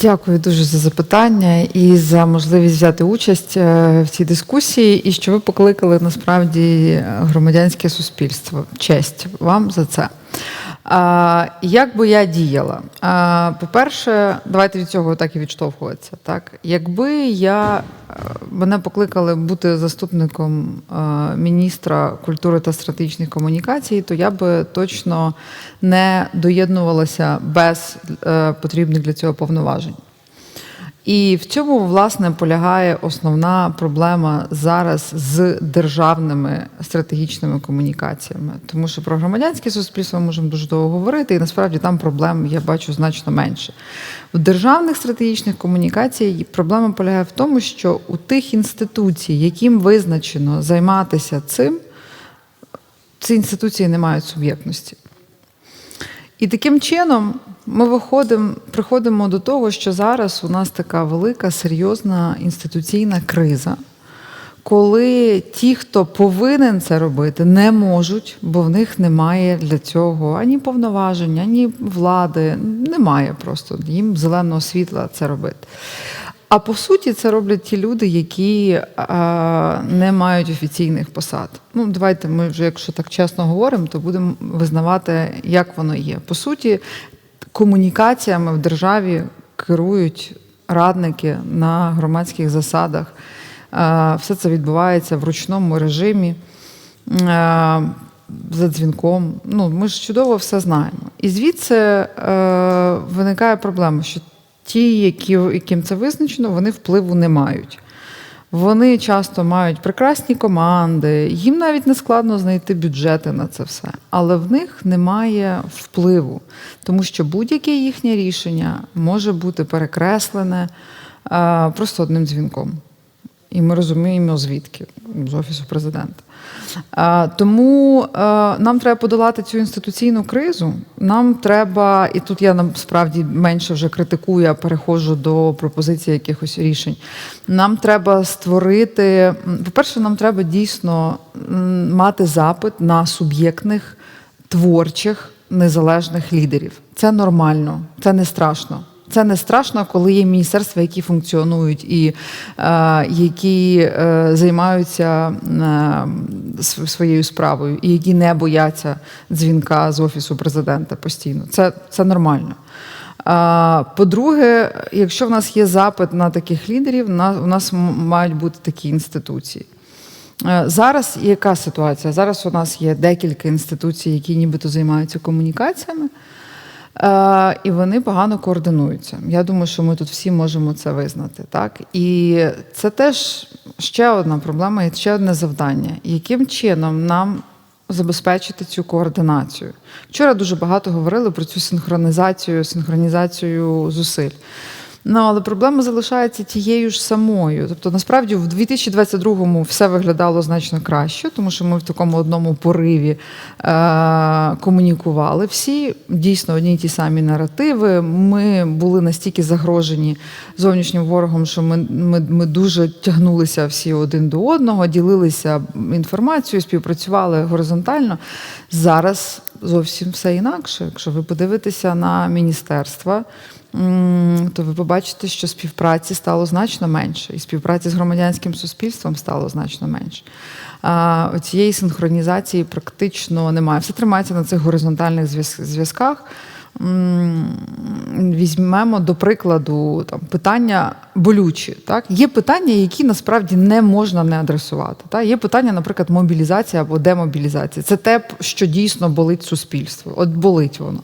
Дякую дуже за запитання і за можливість взяти участь е, в цій дискусії, і що ви покликали насправді громадянське суспільство. Честь вам за це. Як би я діяла? По-перше, давайте від цього так і відштовхуватися. Так, якби я е, мене покликали бути заступником е, міністра культури та стратегічних комунікацій, то я би точно не доєднувалася без е, потрібних для цього повноважень. І в цьому власне полягає основна проблема зараз з державними стратегічними комунікаціями. Тому що про громадянське суспільство ми можемо дуже довго говорити, і насправді там проблем я бачу значно менше. В державних стратегічних комунікаціях проблема полягає в тому, що у тих інституцій, яким визначено займатися цим, ці інституції не мають суб'єктності. І таким чином ми виходимо, приходимо до того, що зараз у нас така велика серйозна інституційна криза, коли ті, хто повинен це робити, не можуть, бо в них немає для цього ані повноважень, ані влади. Немає просто їм зеленого світла це робити. А по суті, це роблять ті люди, які а, не мають офіційних посад. Ну, давайте ми вже, якщо так чесно говоримо, то будемо визнавати, як воно є. По суті, комунікаціями в державі керують радники на громадських засадах. А, все це відбувається в ручному режимі. А, за дзвінком. Ну, ми ж чудово все знаємо. І звідси е, виникає проблема, що ті, які, яким це визначено, вони впливу не мають. Вони часто мають прекрасні команди, їм навіть не складно знайти бюджети на це все, але в них немає впливу, тому що будь-яке їхнє рішення може бути перекреслене е, просто одним дзвінком. І ми розуміємо, звідки з офісу президента. Тому е, нам треба подолати цю інституційну кризу. Нам треба, і тут я насправді менше вже критикую, а переходжу до пропозиції якихось рішень. Нам треба створити. По-перше, нам треба дійсно мати запит на суб'єктних творчих незалежних лідерів. Це нормально, це не страшно. Це не страшно, коли є міністерства, які функціонують і е, які е, займаються е, своєю справою, і які не бояться дзвінка з офісу президента постійно. Це, це нормально. По-друге, якщо в нас є запит на таких лідерів, у нас мають бути такі інституції. Е, Зараз яка ситуація? Зараз у нас є декілька інституцій, які нібито займаються комунікаціями. Е, І вони погано координуються. Я думаю, що ми тут всі можемо це визнати. Так? І це теж ще одна проблема і ще одне завдання. Яким чином нам забезпечити цю координацію? Вчора дуже багато говорили про цю синхронізацію, синхронізацію зусиль. Ну, але проблема залишається тією ж самою. Тобто, насправді, в 2022-му все виглядало значно краще, тому що ми в такому одному пориві е- комунікували. Всі дійсно одні й ті самі наративи. Ми були настільки загрожені зовнішнім ворогом, що ми, ми, ми дуже тягнулися всі один до одного, ділилися інформацією, співпрацювали горизонтально. Зараз зовсім все інакше. Якщо ви подивитеся на міністерства, то ви побачите, що співпраці стало значно менше, і співпраці з громадянським суспільством стало значно менше. Цієї синхронізації практично немає. Все тримається на цих горизонтальних зв'язках. М, Візьмемо до прикладу там питання болючі. Так є питання, які насправді не можна не адресувати. Так? Є питання, наприклад, мобілізація або демобілізація. Це те, що дійсно болить суспільство. От болить воно.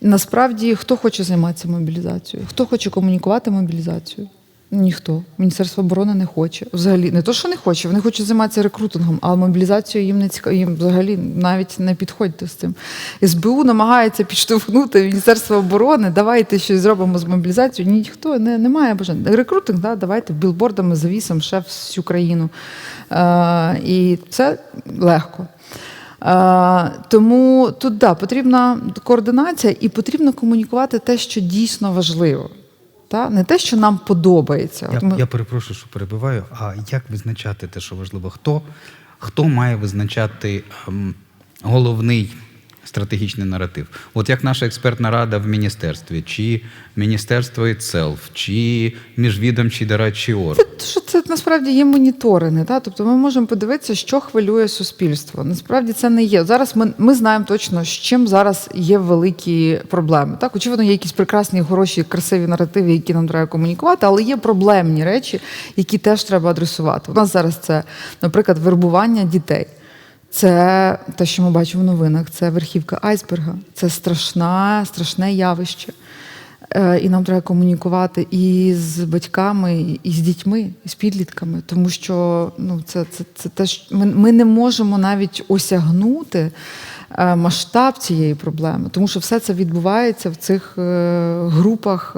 Насправді, хто хоче займатися мобілізацією? Хто хоче комунікувати мобілізацією? Ніхто. Міністерство оборони не хоче. Взагалі, не то, що не хоче, вони хочуть займатися рекрутингом, а мобілізацією їм не цікаво, їм взагалі навіть не підходьте з цим. СБУ намагається підштовхнути Міністерство оборони, давайте щось зробимо з мобілізацією. Ніхто не, не має бажання. Рекрутинг, да, давайте білбордами завісимо ще всю країну. Е, і це легко. Е, тому тут да, потрібна координація і потрібно комунікувати те, що дійсно важливо. Та? Не те, що нам подобається. Я, ми- я перепрошую, що перебиваю. А як визначати те, що важливо? Хто, хто має визначати ем, головний стратегічний наратив. От як наша експертна рада в міністерстві, чи міністерство itself, чи міжвідомчий дорадчий орган. Це це насправді є моніторинги. Та? Тобто ми можемо подивитися, що хвилює суспільство. Насправді це не є. Зараз ми, ми знаємо точно, з чим зараз є великі проблеми. Так, очевидно, є якісь прекрасні, хороші, красиві наративи, які нам треба комунікувати, але є проблемні речі, які теж треба адресувати. У нас зараз це, наприклад, вербування дітей. Це те, що ми бачимо в новинах, це верхівка айсберга, це страшна, страшне явище. Е, І нам треба комунікувати і з батьками, і з дітьми, і з підлітками, тому що ну, це, це, це теж ми, ми не можемо навіть осягнути е, масштаб цієї проблеми, тому що все це відбувається в цих е, групах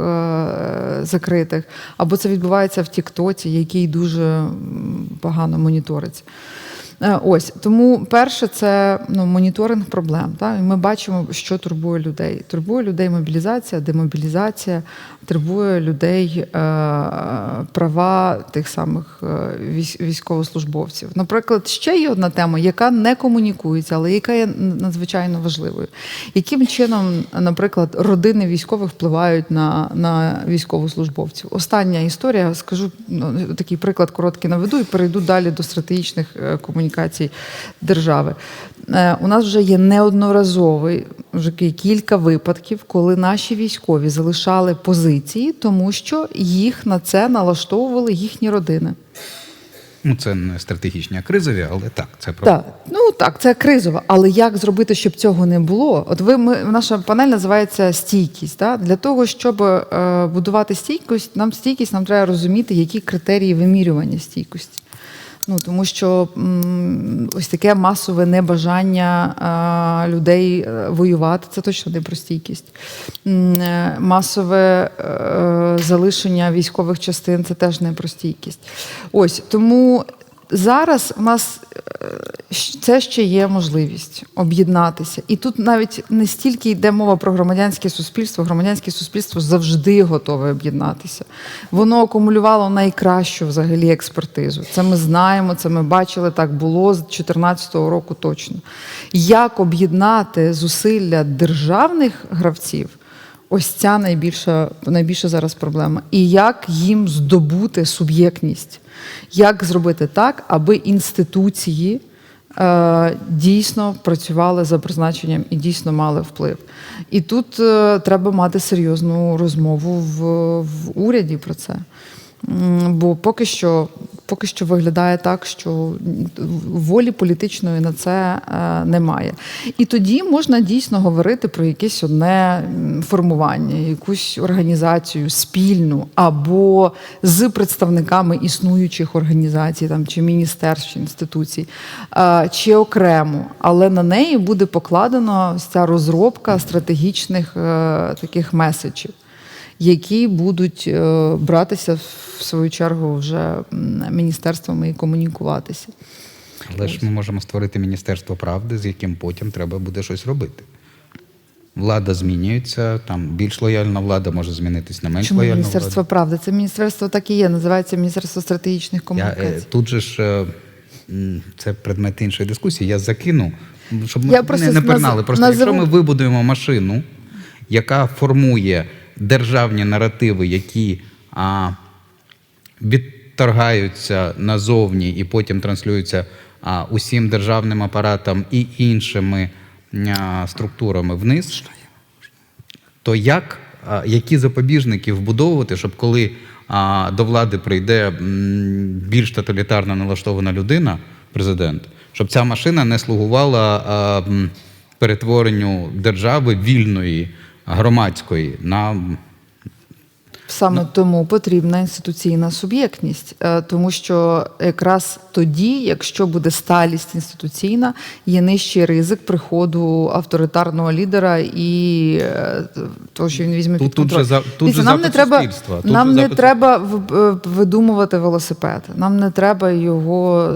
закритих, або це відбувається в Тіктоці, який дуже погано моніториться. Е, Ось тому перше, це ну, моніторинг проблем. Так? І ми бачимо, що турбує людей. Турбує людей мобілізація, демобілізація, турбує людей е, права тих самих е, військовослужбовців. Наприклад, ще є одна тема, яка не комунікується, але яка є надзвичайно важливою. Яким чином, наприклад, родини військових впливають на, на військовослужбовців? Остання історія, скажу ну, такий приклад короткий наведу і перейду далі до стратегічних е, комунікацій держави. Е, У нас вже є неодноразовий вже кілька випадків, коли наші військові залишали позиції, тому що їх на це налаштовували їхні родини. Ну, це не стратегічні, а кризові, але так, це про Так, ну так, це кризово. Але як зробити, щоб цього не було? От ви ми наша панель називається стійкість. Так? Для того, щоб е, будувати стійкість, нам стійкість, нам треба розуміти, які критерії вимірювання стійкості. Ну тому що ось таке масове небажання а, людей е, воювати це точно не про стійкість. Е, Масове а, залишення військових частин це теж не про стійкість. Ось тому зараз у нас е, це ще є можливість об'єднатися. І тут навіть не стільки йде мова про громадянське суспільство. Громадянське суспільство завжди готове об'єднатися. Воно акумулювало найкращу взагалі експертизу. Це ми знаємо, це ми бачили, так було з 2014 року точно. Як об'єднати зусилля державних гравців? Ось ця найбільша, найбільша зараз проблема. І як їм здобути суб'єктність? Як зробити так, аби інституції е, дійсно працювали за призначенням і дійсно мали вплив? І тут е, треба мати серйозну розмову в, в уряді про це. Бо поки що, поки що виглядає так, що волі політичної на це е, немає. І тоді можна дійсно говорити про якесь одне формування, якусь організацію спільну або з представниками існуючих організацій, там чи міністерств, чи інституцій, е, чи окремо, але на неї буде покладено ця розробка стратегічних е, таких меседжів які будуть е, братися в свою чергу вже міністерствами і комунікуватися. Але ж ми можемо створити Міністерство правди, з яким потім треба буде щось робити. Влада змінюється, там більш лояльна влада може змінитись на менш Чому лояльну міністерство правди? Це міністерство так і є, називається Міністерство стратегічних. Я, комунікацій. е, тут же ж е, це предмет іншої дискусії. Я закину, щоб ми Я не, не пернали. Просто назову- якщо ми вибудуємо машину, яка формує державні наративи, які а, відторгаються назовні і потім транслюються а, усім державним апаратам і іншими а, структурами вниз, то як, а, які запобіжники вбудовувати, щоб коли а, до влади прийде більш тоталітарно налаштована людина, президент, щоб ця машина не слугувала а, перетворенню держави вільної, громадської. На Саме Ну. тому потрібна інституційна суб'єктність, е, тому що якраз тоді, якщо буде сталість інституційна, є нижчий ризик приходу авторитарного лідера і е, того, що він візьме Тут- під тут же тут же нам не треба, тут нам не запит треба е, видумувати велосипед. Нам не треба його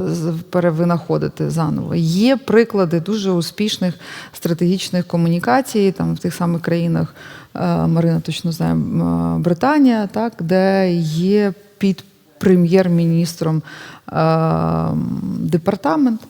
перевинаходити заново. Є приклади дуже успішних стратегічних комунікацій там в тих самих країнах. Е, Марина точно знає е, Британія, так де є під прем'єр-міністром е, департамент.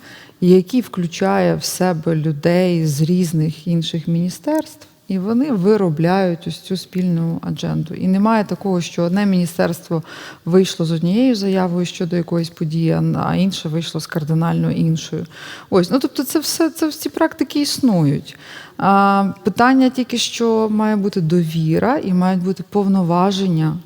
який включає в себе людей з різних інших міністерств, і вони виробляють ось цю спільну адженду. І немає такого, що одне міністерство вийшло з однією заявою щодо якоїсь події, а- інше вийшло з кардинально іншою. Ось, ну тобто, це все це ці практики існують. А, питання тільки, що має бути довіра і мають бути повноваження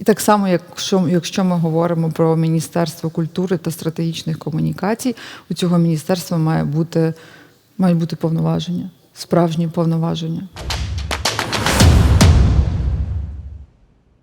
і так само, якщо, якщо ми говоримо про Міністерство культури та стратегічних комунікацій, у цього міністерства має бути, мають бути повноваження, справжні повноваження.